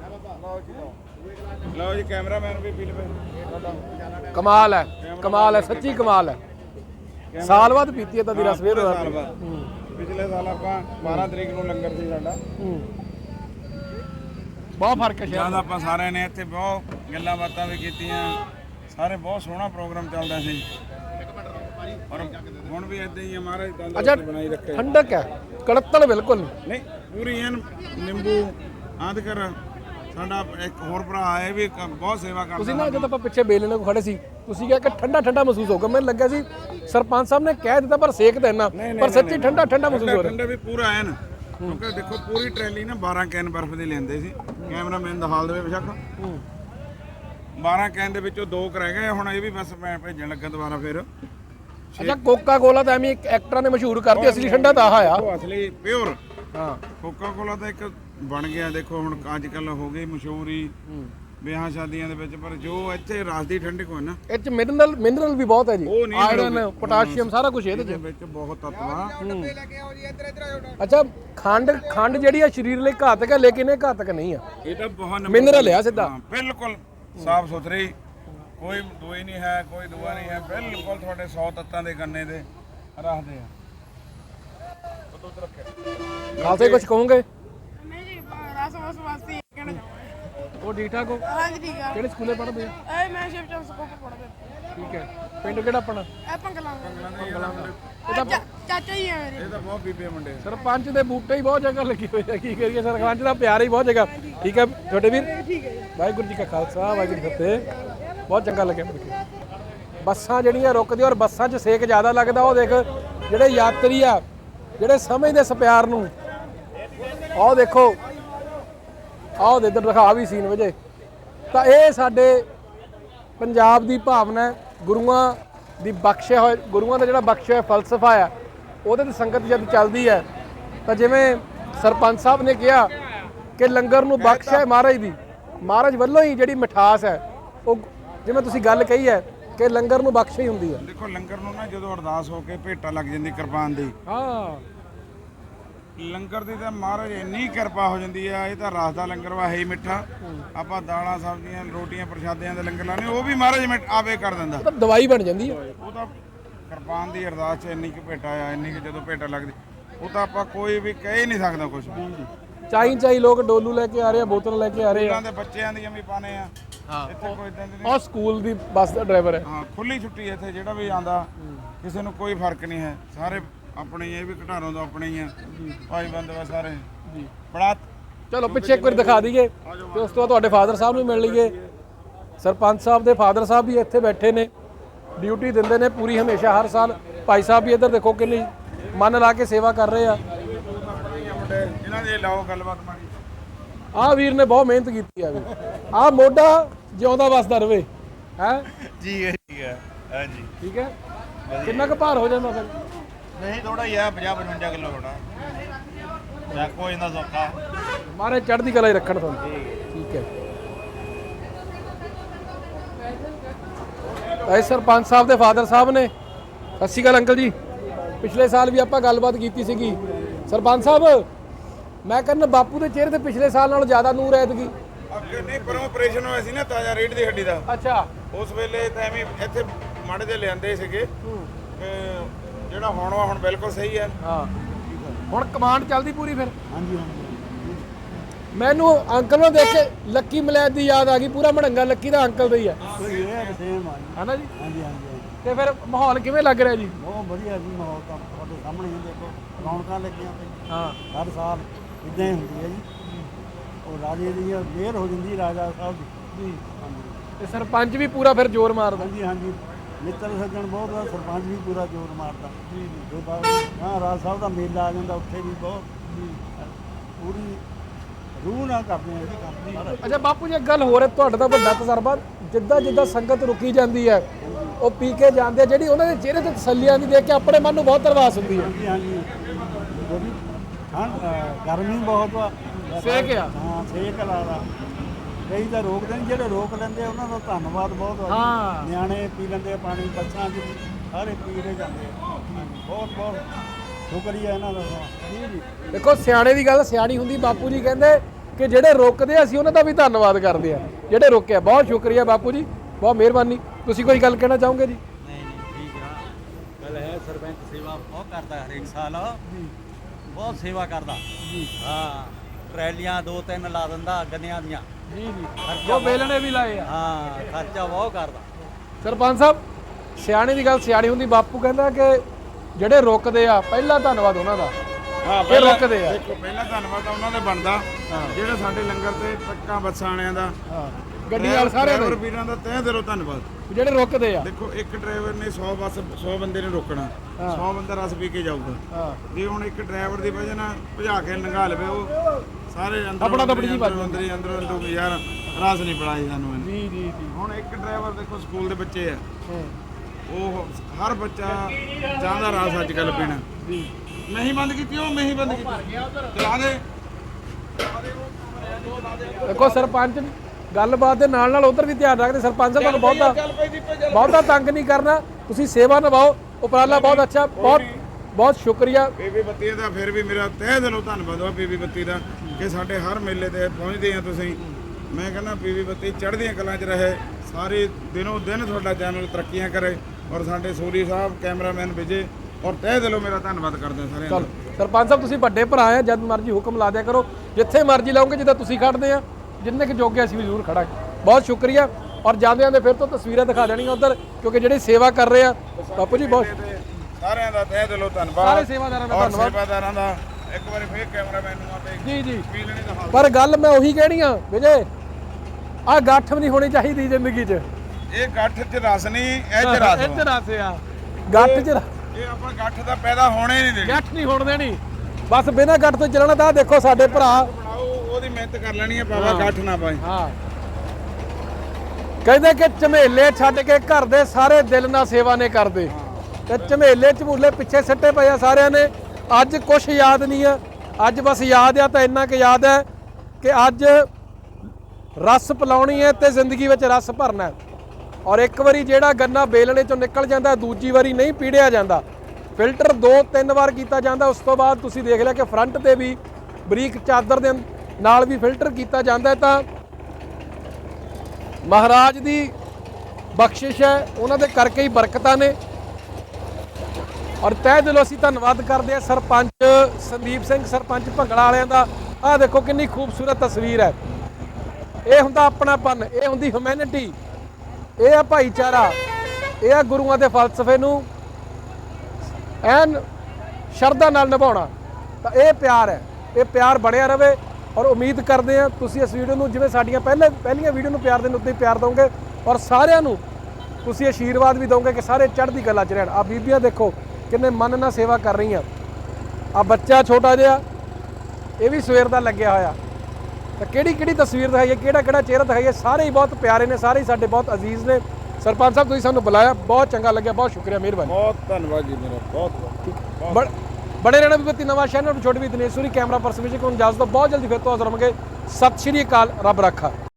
B: ਲਓ ਜੀ ਕੈਮਰਾਮੈਨ ਵੀ ਪੀ ਲਵੇ।
A: ਕਮਾਲ ਹੈ ਕਮਾਲ ਹੈ ਸੱਚੀ ਕਮਾਲ ਹੈ। ਸਾਲ ਬਾਅਦ ਪੀਤੀ ਤਾਂ ਦੀ ਰਸ ਫੇਰ ਹੋਇਆ
B: ਸਾਲ ਬਾਅਦ। ਪਿਛਲੇ ਸਾਲ ਆਪਾਂ 12 ਤਰੀਕ ਨੂੰ ਲੰਗਰ ਸੀ ਸਾਡਾ।
A: ਬਹੁਤ ਫ਼ਰਕ ਹੈ
B: ਜਦ ਆਪਾਂ ਸਾਰਿਆਂ ਨੇ ਇੱਥੇ ਬਹੁਤ ਗੱਲਾਂ ਬਾਤਾਂ ਵੀ ਕੀਤੀਆਂ। ਸਾਰੇ ਬਹੁਤ ਸੋਹਣਾ ਪ੍ਰੋਗਰਾਮ ਚੱਲਦਾ ਸੀ। ਔਰ ਹੁਣ ਵੀ ਇਦਾਂ ਹੀ ਆ ਮਹਾਰਾਜ
A: ਅੱਛਾ
B: ਤੰਦਰੁਸਤ ਬਣਾਈ ਰੱਖੇ।
A: ਠੰਡਕ ਹੈ। ਕੜਤਣ ਬਿਲਕੁਲ। ਨਹੀਂ
B: ਨਹੀਂ ਪੂਰੀ ਐਨ ਨਿੰਬੂ ਆਦਕਰ ਸਾਡਾ ਇੱਕ ਹੋਰ ਭਰਾ ਹੈ ਵੀ ਕ- ਬਹੁਤ ਸੇਵਾ ਕਰਦਾ
A: ਤੁਸੀਂ ਨਾ ਜਦੋਂ ਆਪਾਂ ਪਿੱਛੇ ਬੇਲਣੇ ਕੋ ਖੜੇ ਸੀ ਤੁਸੀਂ ਕਿਹਾ ਕਿ ਠੰਡਾ ਠੰਡਾ ਮਹਿਸੂਸ ਹੋਗਾ ਮੈਨੂੰ ਲੱਗਾ ਸੀ ਸਰਪੰਚ ਸਾਹਿਬ ਨੇ ਕਹਿ ਦਿੱਤਾ ਪਰ ਸੇਕ ਤਾਂ ਇੰਨਾ। ਪਰ ਸੱਚੀ ਠੰਡਾ ਠੰਡਾ ਮਹਿਸੂਸ ਹੋ ਰਿਹਾ।
B: ਠੰਡਾ ਵੀ ਪੂਰਾ ਐਨ। ਕਿਉਂਕਿ ਦੇਖੋ ਪੂਰੀ ਟਰੈਲੀ ਨਾ 12 ਕੈਨ ਬਰਫ਼ ਦੇ ਲੈਂਦੇ ਸੀ। ਕੈਮਰਾਮੈਨ ਦਾ ਹਾਲ ਦੇ ਵਿੱਚ ਬੇਸ਼ੱਕ। 12 ਕੈਨ ਦੇ ਵਿੱਚੋਂ ਦੋ ਕਰ ਗਏ। ਹੁਣ ਇਹ ਵੀ ਬਸ ਮੈਂ ਭੇਜਣ ਲੱਗਾ ਦੁਬਾਰਾ ਫਿਰ।
A: ਅੱਛਾ ਕੋਕਾ ਕੋਲਾ ਤਾਂ ਐਵੇਂ ਇੱਕ ਐਕਟਰਾਂ ਨੇ ਮਸ਼ਹੂਰ ਕਰਤੀ ਅਸਲੀ ਠੰਡਾ ਤਾਂ ਆਹ ਆ।
B: ਉਹ ਅਸਲੀ ਪਿਓਰ
A: ਹਾਂ।
B: ਕੋਕਾ ਕੋਲਾ ਤਾਂ ਇੱਕ ਬਣ ਗਿਆ। ਦੇਖੋ ਹੁਣ ਅੱਜ ਕੱਲ ਹੋ ਗਈ ਮਸ਼ਹੂਰੀ ਵਿਆਹਾਂ ਸ਼ਾਦੀਆਂ ਦੇ ਵਿੱਚ ਪਰ ਜੋ ਇੱਥੇ ਰਸ ਦੀ ਠੰਡਕ ਹੋ ਨਾ।
A: ਇਹ ਚ ਮਿਨਰਲ ਮਿਨਰਲ ਵੀ ਬਹੁਤ ਹੈ ਜੀ।
B: ਉਹ ਨਹੀਂ
A: ਆਇਰਨ ਪੋਟਾਸ਼ੀਅਮ ਸਾਰਾ ਕੁਝ ਇਹਦੇ ਚ।
B: ਵਿੱਚ ਬਹੁਤ ਤੱਤ ਆ
A: ਅੱਛਾ ਖੰਡ ਖੰਡ ਜਿਹੜੀ ਆ ਸਰੀਰ ਲਈ ਘਾਤਕ ਹੈ ਲੇਕਿਨ ਇਹ ਘਾਤਕ ਨਹੀਂ ਆ।
B: ਇਹ ਤਾਂ ਬਹੁਤ
A: ਮਿਨਰਲ ਆ ਸਿੱਧਾ।
B: ਹਾਂ, ਬਿਲਕੁਲ ਸਾਫ਼ ਸੁਥਰੀ। ਕੋਈ ਦਵਾਈ ਨਹੀਂ ਹੈ ਕੋਈ ਦਵਾ ਨਹੀਂ ਹੈ। ਬਿਲਕੁਲ ਤੁਹਾਡੇ 100 ਤੱਤਾਂ ਦੇ ਗੰਨੇ ਦੇ ਰੱਖਦੇ ਆ।
A: ਖਾਲਸੇ ਕੁਝ ਕਹੋਗੇ?
C: ਕਹਿਣਾ
A: ਉਹ ਠੀਕ ਠਾਕ ਹੋ?
C: ਹਾਂਜੀ ਠੀਕ ਆ।
A: ਕਿਹੜੇ ਸਕੂਲੇ ਪੜ੍ਹਦੇ ਆ?
C: ਇਹ ਮੈਂ ਸ਼ਿਵ ਚੰਦ ਸਕੂਲ ਪੜਦਾ
A: ਠੀਕ ਹੈ। ਪਿੰਡ ਕਿਹੜਾ ਆਪਣਾ?
C: ਇਹ ਪੰਗਲਾਂ ਇਹ ਚਾ- ਚਾਚਾ ਹੀ ਹੈ ਮੇਰੇ।
B: ਇਹ ਤਾਂ ਬਹੁਤ ਬੀਬੇ ਮੁੰਡੇ ਆ।
A: ਸਰਪੰਚ ਦੇ ਬੂਟੇ ਹੀ ਬਹੁਤ ਜਗ੍ਹਾ ਲੱਗੇ ਹੋਏ ਆ ਕੀ ਕਰੀਏ? ਸਰਪੰਚ ਦਾ ਪਿਆਰ ਹੀ ਬਹੁਤ ਜਗ੍ਹਾ। ਠੀਕ ਹੈ ਤੁਹਾਡੇ ਵੀਰ? ਵਾਹਿਗੁਰੂ ਜੀ ਕਾ ਖਾਲਸਾ ਵਾਹਿਗੁਰੂ ਜੀ ਕੀ ਫਤਿਹ। ਬਹੁਤ ਚੰਗਾ ਲੱਗਿਆ ਮਿਲ ਕੇ। ਬੱਸਾਂ ਜਿਹੜੀਆਂ ਰੁਕਦੀਆਂ ਔਰ ਬੱਸਾਂ 'ਚ ਸੇਕ ਜ਼ਿਆਦਾ ਲੱਗਦਾ ਉਹ ਦੇਖ ਜਿਹੜੇ ਯਾਤਰੀ ਆ ਜਿਹੜੇ ਸਮਝਦੇ ਇਸ ਪਿਆਰ ਨੂੰ ਆਹ ਦੇਖੋ ਆਹ ਦੇ ਇੱਧਰ ਦਿਖਾ ਵੀ ਸੀਨ ਵਜੇ ਤਾਂ ਇਹ ਸਾਡੇ ਪੰਜਾਬ ਦੀ ਭਾਵਨਾ ਹੈ ਗੁਰੂਆਂ ਦੀ ਬਖਸ਼ਿਆ ਹੋਇਆ ਗੁਰੂਆਂ ਦਾ ਜਿਹੜਾ ਬਖਸ਼ਿਆ ਹੋਇਆ ਫਲਸਫਾ ਆ ਉਹਦੇ ਤੇ ਸੰਗਤ ਜਦ ਚੱਲਦੀ ਹੈ ਤਾਂ ਜਿਵੇਂ ਸਰਪੰਚ ਸਾਹਿਬ ਨੇ ਕਿਹਾ ਕਿ ਲੰਗਰ ਨੂੰ ਬਖਸ਼ਿਆ ਹੈ ਮਹਾਰਾਜ ਦੀ। ਮਹਾਰਾਜ ਵੱਲੋਂ ਹੀ ਜਿਹੜੀ ਮਿਠਾਸ ਹੈ ਉਹ ਜਿਵੇਂ ਤੁਸੀਂ ਗੱਲ ਕਹੀ ਹੈ ਕਿ ਲੰਗਰ ਨੂੰ ਬਖਸ਼ਿਆ ਹੀ ਹੁੰਦੀ ਹੈ।
B: ਦੇਖੋ ਲੰਗਰ ਨੂੰ ਨਾ ਜਦੋਂ ਅਰਦਾਸ ਹੋ ਕੇ ਭੇਟਾ ਲੱਗ ਜਾਂਦੀ ਕਿਰਪਾਨ ਦੀ।
A: ਹਾਂ।
B: ਲੰਗਰ ਦੀ ਤਾਂ ਮਹਾਰਾਜ ਇੰਨੀ ਕਿਰਪਾ ਹੋ ਜਾਂਦੀ ਆ ਇਹ ਤਾਂ ਰਾਸ ਦਾ ਲੰਗਰ ਵਾ ਹੈ ਹੀ ਮਿੱਠਾ। ਆਪਾਂ ਦਾਲਾਂ ਸਬਜ਼ੀਆਂ ਰੋਟੀਆਂ ਪ੍ਰਸ਼ਾਦਿਆਂ ਦੇ ਲੰਗਰ ਲਾਣੇ ਉਹ ਵੀ ਮਹਾਰਾਜ ਆਪੇ ਕਰ ਦਿੰਦਾ।
A: ਤਾਂ ਦਵਾਈ ਬਣ ਜਾਂਦੀ ਹੈ
B: ਉਹ ਤਾਂ ਕਿਰਪਾਨ ਦੀ ਅਰਦਾਸ 'ਚ ਇੰਨੀ ਕੁ ਭੇਟਾ ਆ ਇੰਨੀ ਕੁ ਜਦੋਂ ਭੇਟਾ ਲੱਗਦੀ ਉਹ ਤਾਂ ਆਪਾਂ ਕੋਈ ਵੀ ਕਹਿ ਹੀ ਨਹੀਂ ਸਕਦਾ ਕੁਝ
A: ਚਾਈ ਚਾਈ ਲੋਕ ਡੋਲੂ ਲੈ ਕੇ ਆ ਰਹੇ ਆ ਬੋਤਲ ਲੈ ਕੇ ਆ ਰਹੇ ਆ।
B: ਉਹਨਾਂ ਦੇ ਬੱਚਿਆਂ ਦੀਆਂ ਵੀ ਪਾਣੇ ਆ।
A: ਹਾਂ।
B: ਇੱਥੇ ਕੋਈ ਇਦਾਂ ਦੀ ਨਹੀਂ।
A: ਉਹ ਸਕੂਲ ਦੀ ਬੱਸ ਦਾ ਡਰਾਈਵਰ ਹੈ।
B: ਹਾਂ ਖੁੱਲੀ ਛੁੱਟੀ ਇੱਥੇ ਜਿਹੜਾ ਵੀ ਆਂਦਾ ਕਿਸੇ ਨੂੰ ਕੋਈ ਫ਼ਰਕ ਨਹੀਂ ਹੈ। ਸਾਰੇ ਆਪਣੇ ਹੀ ਆ, ਇਹ ਵੀ ਘਟਾਰੋਂ ਤੋਂ ਆਪਣੇ ਹੀ ਆ। ਭਾਈ ਬੰਦ ਵਾ ਸਾਰੇ।
A: ਜੀ।
B: ਬੜਾ
A: ਚਲੋ ਪਿੱਛੇ ਇੱਕ ਵਾਰੀ ਦਿਖਾ ਦਈਏ। ਤੇ ਉਸ ਤੋਂ ਬਾਅਦ ਤੁਹਾਡੇ ਫਾਦਰ ਸਾਹਿਬ ਨੂੰ ਮਿਲ ਲਈਏ। ਸਰਪੰਚ ਸਾਹਿਬ ਦੇ ਫਾਦਰ ਸਾਹਿਬ ਵੀ ਇੱਥੇ ਬੈਠੇ ਨੇ। ਡਿਊਟੀ ਦਿੰਦੇ ਨੇ ਪੂਰੀ ਹਮੇਸ਼ਾ ਹਰ ਸਾਲ। ਭਾਈ ਸਾਹਿਬ ਵੀ ਇੱਧਰ ਦੇਖੋ ਕਿੰਨੀ ਮਨ ਲਾ ਕੇ ਸੇਵਾ ਕਰ ਰਹੇ ਆ।
B: ਮੁੰਡੇ ਇਹਨਾਂ ਦੇ ਲਾਓ ਗੱਲਬਾਤ ਮਾੜੀ।
A: ਆਹ ਵੀਰ ਨੇ ਬਹੁਤ ਮਿਹਨਤ ਕੀਤੀ ਆ ਵੀ। ਆਹ ਮੋਢਾ ਜਿਉਂਦਾ ਵਸਦਾ ਰਵੇ। ਹੈ?
D: ਜੀ ਠੀਕ ਹੈ ਹਾਂਜੀ।
A: ਠੀਕ ਹੈ? ਕਿੰਨਾ ਕੁ ਭਾਰ ਹੋ ਜਾਂਦਾ ਫਿਰ?
D: ਨਹੀਂ ਥੋੜਾ ਹੀ ਆ 50 55 ਕਿਲੋ ਹੋਣਾ ਜਾਂ ਕੋਈ ਨਾ ਸੌਖਾ।
A: ਮਾਰੇ ਚੜ੍ਹਦੀ ਕਲਾ ਹੀ ਰੱਖਣ ਤੁਹਾਨੂੰ। ਠੀਕ ਹੈ। ਤਾਂ ਇਹ ਸਰਪੰਚ ਸਾਹਿਬ ਦੇ ਫਾਦਰ ਸਾਹਿਬ ਨੇ। ਸਤਿ ਸ਼੍ਰੀ ਅਕਾਲ ਅੰਕਲ ਜੀ। ਪਿਛਲੇ ਸਾਲ ਵੀ ਆਪਾਂ ਗੱਲਬਾਤ ਕੀਤੀ ਸੀਗੀ। ਸਰਪੰਚ ਸਾਹਿਬ ਮੈਂ ਕਹਿੰਦਾ ਬਾਪੂ ਦੇ ਚਿਹਰੇ ਤੇ ਪਿਛਲੇ ਸਾਲ ਨਾਲੋਂ ਜ਼ਿਆਦਾ ਨੂਰ ਐਤਕੀ।
B: ਅੱਗੇ ਨਹੀਂ ਪਰੋਂ ਆਪਰੇਸ਼ਨ ਹੋਇਆ ਸੀ ਨਾ ਤਾਜ਼ਾ ਰੀੜ ਦੀ ਹੱਡੀ ਦਾ।
A: ਅੱਛਾ।
B: ਉਸ ਵੇਲੇ ਤਾਂ ਐਵੇਂ ਇੱਥੇ ਮਾੜੇ ਜਿਹੇ ਲਿਆਂਦੇ ਸੀਗੇ। ਤੇ ਜਿਹੜਾ ਹੁਣ ਵਾ ਹੁਣ ਬਿਲਕੁਲ ਸਹੀ ਹੈ।
A: ਹਾਂ। ਹੁਣ ਕਮਾਂਡ ਚੱਲਦੀ ਪੂਰੀ ਫਿਰ? ਹਾਂਜੀ ਮੈਨੂੰ ਅੰਕਲ ਨੂੰ ਦੇਖ ਕੇ ਲੱਕੀ ਮਲੈਦ ਦੀ ਯਾਦ ਆ ਗਈ ਪੂਰਾ ਮੜੰਗਾ ਲੱਕੀ ਦਾ ਅੰਕਲ ਦਾ ਹੀ ਹੈ ਹੈ ਨਾ ਜੀ? ਤੇ ਫਿਰ ਮਾਹੌਲ ਕਿਵੇਂ ਲੱਗ ਰਿਹਾ ਜੀ?
E: ਬਹੁਤ ਵਧੀਆ ਜੀ ਮਾਹੌਲ ਤਾਂ ਤੁਹਾਡੇ ਸਾਹਮਣੇ ਹੀ ਦੇਖੋ ਰੌਣਕਾਂ ਲੱਗੀਆਂ ਪਈਆਂ
A: ਹਾਂ।
E: ਹਰ ਸਾਲ ਇਦਾਂ ਹੀ ਹੁੰਦੀ ਹੈ ਜੀ। ਉਹ ਰਾਜੇ ਦੀ ਮਿਹਰ ਹੋ ਜਾਂਦੀ ਰਾਜਾ ਸਾਹਿਬ ਦੀ।
A: ਜੀ।
E: ਹਾਂਜੀ।
A: ਤੇ ਸਰਪੰਚ ਵੀ ਪੂਰਾ ਫਿਰ ਜ਼ੋਰ ਮਾਰਦਾ।
E: ਹਾਂਜੀ ਹਾਂਜੀ। ਮਿੱਤਰ ਸੱਜਣ ਬਹੁਤ ਆ ਸਰਪੰਚ ਵੀ ਪੂਰਾ ਜ਼ੋਰ ਮਾਰਦਾ। ਜੀ ਜੀ। ਹਾਂ ਰਾਜ ਸਾਹਿਬ ਦਾ ਮੇਲਾ ਆ ਜਾਂਦਾ ਉੱਥੇ ਵੀ ਬਹੁਤ ਪੂਰੀ ਰੂਹ ਨਾਲ ਕਰਦੇ ਆ ਜੀ ਕੰਮ।
A: ਅੱਛਾ ਬਾਪੂ ਜੀ ਇੱਕ ਗੱਲ ਹੋਰ ਹੈ ਤੁਹਾਡਾ ਤਾਂ ਵੱਡਾ ਤਜਰਬਾ ਜਿੱਦਾਂ ਜਿੱਦਾਂ ਸੰਗਤ ਰੁਕੀ ਜਾਂਦੀ ਹੈ ਉਹ ਪੀ ਕੇ ਜਾਂਦੇ ਆ, ਜਿਹੜੀ ਉਹਨਾਂ ਦੇ ਚਿਹਰੇ ਤੇ ਤਸੱਲੀ ਆਉਂਦੀ ਦੇਖ ਕੇ ਆਪਣੇ ਮਨ ਨੂੰ ਬਹੁਤ ਤਰਵਾਸ ਹੁੰਦੀ ਹੈ।
E: ਹਾਂਜੀ ਹਾਂਜੀ। ਠੰਡ ਅਹ ਗਰਮੀ ਬਹੁਤ ਵਾ।
A: ਸੇਕ ਆ।
E: ਹਾਂ ਸੇਕ ਲਾਦਾ ਕਈ ਤਾਂ ਰੋਕਦੇ ਨਹੀਂ ਜਿਹੜੇ ਰੋਕ ਲੈਂਦੇ ਉਹਨਾਂ ਦਾ ਧੰਨਵਾਦ ਬਹੁਤ ਵਾ ਜੀ।
A: ਹਾਂ।
E: ਨਿਆਣੇ ਪੀ ਲੈਂਦੇ ਆ ਪਾਣੀ ਬੱਚਿਆਂ ਦੀ ਸਾਰੇ ਪੀ ਰਹੇ ਜਾਂਦੇ ਆ। ਬਹੁਤ ਬਹੁਤ ਸ਼ੁਕਰੀਆ ਇਹਨਾਂ ਦਾ ਤਾਂ। ਜੀ ਜੀ।
A: ਦੇਖੋ ਸਿਆਣੇ ਦੀ ਗੱਲ ਸਿਆਣੀ ਹੁੰਦੀ ਬਾਪੂ ਜੀ ਕਹਿੰਦੇ ਕਿ ਜਿਹੜੇ ਰੋਕਦੇ ਆ, ਅਸੀਂ ਉਹਨਾਂ ਦਾ ਵੀ ਧੰਨਵਾਦ ਕਰਦੇ ਆ। ਜਿਹੜੇ ਰੋਕਿਆ ਬਹੁਤ ਸ਼ੁਕਰੀਆ ਬਾਪੂ ਜੀ ਬਹੁਤ ਮਿਹਰਬਾਨੀ। ਤੁਸੀਂ ਕੋਈ ਗੱਲ ਕਹਿਣਾ ਚਾਹੋਗੇ ਜੀ?
D: ਨਹੀਂ ਨਹੀਂ ਠੀਕ ਆ। ਗੱਲ ਹੈ ਸਰਪੰਚ ਸੇਵਾ ਬਹੁਤ ਕਰਦਾ ਹਰੇਕ ਸਾਲ। ਬਹੁਤ ਸੇਵਾ ਕਰਦਾ। ਹਾਂ ਟਰੈਲੀਆਂ ਦੋ ਤਿੰਨ ਲਾ ਦਿੰਦਾ ਗੰਨਿਆਂ ਦੀਆਂ।
A: ਜੀ ਜੀ ਜੋ ਬੇਲਣੇ ਵੀ ਲਾਏ ਆ।
D: ਹਾਂ ਖਰਚਾ ਬਹੁਤ ਕਰਦਾ।
A: ਸਰਪੰਚ ਸਾਹਿਬ ਸਿਆਣੇ ਦੀ ਗੱਲ ਸਿਆਣੀ ਹੁੰਦੀ ਬਾਪੂ ਕਹਿੰਦਾ ਕਿ ਜਿਹੜੇ ਰੁਕਦੇ ਆ ਪਹਿਲਾ ਧੰਨਵਾਦ ਉਹਨਾਂ ਦਾ।
B: ਹਾਂ
A: ਇਹ ਰੁਕਦੇ ਆ।
B: ਦੇਖੋ ਪਹਿਲਾਂ ਧੰਨਵਾਦ ਤਾਂ ਉਹਨਾਂ ਦੇ ਬਣਦਾ। ਜਿਹੜੇ ਸਾਡੇ ਲੰਗਰ ਤੇ ਟੱਕਾਂ ਬੱਸਾਂ ਵਾਲਿਆਂ ਦਾ।
A: ਹਾਂ। ਗੱਡੀ ਵਾਲ ਸਾਰਿਆਂ
B: ਡਰਾਈਵਰ
A: ਦਾ
B: ਵੀਰਾਂ ਦਾ ਤਹਿ ਦਿਲੋਂ ਧੰਨਵਾਦ।
A: ਜਿਹੜੇ ਰੁਕਦੇ ਆ।
B: ਦੇਖੋ ਇੱਕ ਡਰਾਈਵਰ ਨੇ 100 ਬੱਸ 100 ਬੰਦੇ ਨੇ ਰੋਕਣਾ। 100 ਬੰਦਾ ਰਸ ਪੀ ਕੇ ਜਾਊਗਾ।
A: ਹਾਂ।
B: ਜੇ ਹੁਣ ਇੱਕ ਡਰਾਈਵਰ ਦੀ ਵਜ੍ਹਾ ਨਾਲ ਭਜਾ ਕੇ ਲੰਘਾ ਲਵੇ ਉਹ ਸਾਰੇ ਅੰਦਰ
A: ਆਪਣਾ ਤਾਂ ਬੜੀ ਜੀ ਵੱਜ
B: ਅੰਦਰ ਹੀ ਅੰਦਰ ਅੰਦਰ ਯਾਰ ਰਸ ਨਹੀਂ ਪੜਾਈ ਸਾਨੂੰ ਇਹਨੇ।
A: ਜੀ ਜੀ ਜੀ।
B: ਹੁਣ ਇੱਕ ਡਰਾਈਵਰ ਦੇਖੋ ਸਕੂਲ ਦੇ ਬੱਚੇ ਆ। ਉਹ ਹਰ ਬੱਚਾ ਚਾਹੁੰਦਾ ਰਸ ਅੱਜ ਕੱਲ ਪੀਣਾ।
A: ਜੀ।
B: ਨਹੀਂ ਬੰਦ ਕੀਤੀ ਉਹ ਨਹੀਂ ਬੰਦ ਕੀਤੀ। ਚਲਾ ਦੇ।
A: ਦੇਖੋ ਸਰਪੰਚ ਗੱਲਬਾਤ ਦੇ ਨਾਲ ਨਾਲ ਉਧਰ ਵੀ ਧਿਆਨ ਰੱਖਦੇ। ਸਰਪੰਚ ਸਾਹਿਬ ਤੁਹਾਨੂੰ ਬਹੁਤਾ ਬਹੁਤਾ ਤੰਗ ਨਹੀਂ ਕਰਨਾ। ਤੁਸੀਂ ਸੇਵਾ ਨਿਭਾਓ। ਉਪਰਾਲਾ ਬਹੁਤ ਅੱਛਾ ਬਹੁਤ ਬਹੁਤ ਸ਼ੁਕਰੀਆ।
B: ਬੀਬੀ ਬੱਤੀ ਦਾ ਫਿਰ ਵੀ ਮੇਰਾ ਤਹਿ ਦਿਲੋਂ ਧੰਨਵਾਦ ਆ ਬੀਬੀ ਬੱਤੀ ਦਾ ਕਿ ਸਾਡੇ ਹਰ ਮੇਲੇ ਤੇ ਪਹੁੰਚਦੇ ਆ ਤੁਸੀਂ। ਮੈਂ ਕਹਿੰਦਾ ਬੀਬੀ ਬੱਤੀ ਚੜ੍ਹਦੀਆਂ ਕਲਾਂ 'ਚ ਰਹੇ ਸਾਰੇ ਦਿਨੋਂ ਦਿਨ ਤੁਹਾਡਾ ਚੈਨਲ ਤਰੱਕੀਆਂ ਕਰੇ ਔਰ ਸਾਡੇ ਸੂਰੀ ਸਾਹਿਬ ਕੈਮਰਾਮੈਨ ਵਿਜੇ ਔਰ ਤਹਿ ਦਿਲੋਂ ਮੇਰਾ ਧੰਨਵਾਦ ਕਰਦੇ ਆ ਸਾਰਿਆਂ ਦਾ।
A: ਚਲ ਸਰਪੰਚ ਸਾਹਿਬ ਤੁਸੀਂ ਵੱਡੇ ਭਰਾ ਆ ਜਦ ਮਰਜ਼ੀ ਹੁਕਮ ਲਾ ਦਿਆ ਕਰੋ। ਜਿੱਥੇ ਮਰਜ਼ੀ ਲਾਉਂਗੇ ਜਿੱਦਾਂ ਤੁਸੀਂ ਖੜਦੇ ਆ ਜਿੰਨੇ ਕਿ ਜੋਗੇ ਅਸੀਂ ਵੀ ਜ਼ਰੂਰ ਖੜਾਂਗੇ ਬਹੁਤ ਸ਼ੁਕਰੀਆ। ਔਰ ਜਾਂਦੇ ਆਂਦੇ ਫਿਰ ਤੋਂ ਤਸਵੀਰਾਂ ਦਿਖਾ ਦੇਣੀਆਂ ਉਧਰ ਕਿਉਂਕਿ ਜਿਹੜੇ ਸੇਵਾ ਕਰ ਰਹੇ ਆ ਬਾਪੂ ਜੀ ਬਹੁਤ
B: ਸਾਰਿਆਂ ਦਾ ਤਹਿ ਦਿਲੋਂ ਧੰਨਵਾਦ।
A: ਸਾਰੇ ਸੇਵਾਦਾਰਾਂ ਦਾ
B: ਔਰ
A: ਧੰਨਵਾਦ।
B: ਸੇਵਾਦਾਰਾਂ ਦਾ ਇੱਕ ਵਾਰੀ ਫੇਰ ਕੈਮਰਾਮੈਨ ਨੂੰ ਆਤੇ
A: ਜੀ ਜੀ। ਪਰ ਗੱਲ ਮੈਂ ਉਹੀ ਕਹਿਣੀ ਆ ਵਿਜੇ ਆ ਗੱਠ ਵੀ ਨਹੀਂ ਹੋਣੀ ਚਾਹੀਦੀ ਜ਼ਿੰਦਗੀ 'ਚ।
B: ਇਹ ਗੱਠ 'ਚ ਰਸ ਨਹੀਂ ਇਹ 'ਚ ਰਸ ਵਾ।
A: ਇੱਧਰ ਆਸੇ ਆ ਗੱਠ 'ਚ
B: ਇਹ ਆਪਾਂ ਗੱਠ ਦਾ ਪੈਦਾ ਹੋਣੇ ਨਹੀਂ ਦੇਣੀ।
A: ਗੱਠ ਨਹੀਂ ਹੋਣ ਦੇਣੀ। ਬਸ ਬਿਨਾਂ ਗੱਠ ਤੋਂ ਚੱਲਣਾ ਤਾਂ ਦੇਖੋ ਸਾਡੇ ਭਰਾ।
B: ਉਹਦੀ ਮਿਹਨਤ ਕਰ ਲੈਣੀ ਹੈ ਬਾਬਾ ਗੱਠ ਨਾ ਪਾਏ।
A: ਹਾਂ। ਕਹਿੰਦੇ ਕਿ ਝਮੇਲੇ ਛੱਡ ਕੇ ਘਰ ਦੇ ਸਾਰੇ ਦਿਲ ਨਾਲ ਸੇਵਾ ਨੇ ਕਰਦੇ। ਤੇ ਝਮੇਲੇ ਝਮੂਲੇ ਪਿੱਛੇ ਸਿੱਟੇ ਪਏ ਆ ਸਾਰਿਆਂ ਨੇ। ਅੱਜ ਕੁਝ ਯਾਦ ਨਹੀਂ ਆ। ਅੱਜ ਬਸ ਯਾਦ ਆ ਤਾਂ ਇੰਨਾ ਕਿ ਯਾਦ ਹੈ ਕਿ ਅੱਜ ਰਸ ਪਿਲਾਉਣੀ ਹੈ ਤੇ ਜ਼ਿੰਦਗੀ ਵਿੱਚ ਰਸ ਭਰਨਾ ਹੈ। ਔਰ ਇੱਕ ਵਾਰੀ ਜਿਹੜਾ ਗੰਨਾ ਬੇਲਣੇ ਚੋਂ ਨਿਕਲ ਜਾਂਦਾ, ਦੂਜੀ ਵਾਰੀ ਨਹੀਂ ਪੀੜਿਆ ਜਾਂਦਾ। ਫਿਲਟਰ ਦੋ ਤਿੰਨ ਵਾਰ ਕੀਤਾ ਜਾਂਦਾ, ਉਸ ਤੋਂ ਬਾਅਦ ਤੁਸੀਂ ਦੇਖ ਲਿਆ ਕਿ ਫਰੰਟ ਤੇ ਵੀ ਬਰੀਕ ਚਾਦਰ ਦੇ ਨਾਲ ਵੀ ਫਿਲਟਰ ਕੀਤਾ ਜਾਂਦਾ ਤਾਂ ਮਹਾਰਾਜ ਦੀ ਬਖਸ਼ਿਸ਼ ਹੈ, ਉਹਨਾਂ ਦੇ ਕਰਕੇ ਹੀ ਬਰਕਤਾਂ ਨੇ। ਔਰ ਤਹਿ ਦਿਲੋਂ ਅਸੀਂ ਧੰਨਵਾਦ ਕਰਦੇ ਹਾਂ ਸਰਪੰਚ ਸੰਦੀਪ ਸਿੰਘ, ਸਰਪੰਚ ਭੰਗੜਾ ਵਾਲਿਆਂ ਦਾ। ਆਹ ਦੇਖੋ ਕਿੰਨੀ ਖੂਬਸੂਰਤ ਤਸਵੀਰ ਹੈ। ਇਹ ਹੁੰਦਾ ਆਪਣਾਪਨ ਇਹ ਹੁੰਦੀ ਹਿਊਮੈਨਿਟੀ ਇਹ ਆ ਭਾਈਚਾਰਾ। ਇਹ ਆ ਗੁਰੂਆਂ ਦੇ ਫਲਸਫੇ ਨੂੰ ਐਨ ਸ਼ਰਧਾ ਨਾਲ ਨਿਭਾਉਣਾ। ਤਾਂ ਇਹ ਪਿਆਰ ਹੈ। ਇਹ ਪਿਆਰ ਬਣਿਆ ਰਵੇ ਔਰ ਉਮੀਦ ਕਰਦੇ ਹਾਂ ਤੁਸੀਂ ਇਸ ਵੀਡੀਓ ਨੂੰ ਜਿਵੇਂ ਸਾਡੀਆਂ ਪਹਿਲੇ ਪਹਿਲੀਆਂ ਵੀਡੀਓ ਨੂੰ ਪਿਆਰ ਦੇਣ ਉੱਤੇ ਪਿਆਰ ਦਿਓਗੇ ਔਰ ਸਾਰਿਆਂ ਨੂੰ ਤੁਸੀਂ ਆਸ਼ੀਰਵਾਦ ਵੀ ਦਿਓਗੇ ਕਿ ਸਾਰੇ ਚੜ੍ਹਦੀ ਕਲਾ 'ਚ ਰਹਿਣ। ਆ ਬੀਬੀਆਂ ਦੇਖੋ। ਕਿੰਨੇ ਮਨ ਨਾਲ ਸੇਵਾ ਕਰ ਰਹੀਆਂ। ਆ ਬੱਚਾ ਛੋਟਾ ਜਿਹਾ ਇਹ ਵੀ ਸਵੇਰ ਦਾ ਲੱਗਿਆ ਹੋਇਆ। ਤਾਂ ਕਿਹੜੀ ਕਿਹੜੀ ਤਸਵੀਰ ਦਿਖਾਈਏ ਕਿਹੜਾ ਕਿਹੜਾ ਚਿਹਰਾ ਦਿਖਾਈਏ? ਸਾਰੇ ਹੀ ਬਹੁਤ ਪਿਆਰੇ ਨੇ ਸਾਰੇ ਹੀ ਸਾਡੇ ਬਹੁਤ ਅਜ਼ੀਜ਼ ਨੇ। ਸਰਪੰਚ ਸਾਹਿਬ ਤੁਸੀਂ ਸਾਨੂੰ ਬੁਲਾਇਆ ਬਹੁਤ ਚੰਗਾ ਲੱਗਿਆ ਬਹੁਤ ਸ਼ੁਕਰੀਆ ਮਿਹਰਬਾਨੀ।
B: ਬਹੁਤ ਧੰਨਵਾਦ ਜੀ ਮੇਰਾ ਬਹੁਤ ਬਹੁਤ
A: ਬੜ- ਰਹਿਣਾ ਵੀ ਨਵਾਂ ਸ਼ਹਿਰ ਨੂੰ ਛੋਟੀ ਵੀ ਦਿਨੇਸ਼ੂਰੀ ਕੈਮਰਾ ਪਰਸਨ ਵਿੱਚ ਕੋਲ ਇਜਾਜ਼ਤ ਬਹੁਤ ਜਲਦੀ ਫਿਰ ਤੋਂ ਹਾਜ਼ਰ ਹੋਵਾਂਗੇ ਸਤਿ ਸ਼੍ਰੀ ਅਕਾਲ ਰੱਬ ਰੱਖਾ।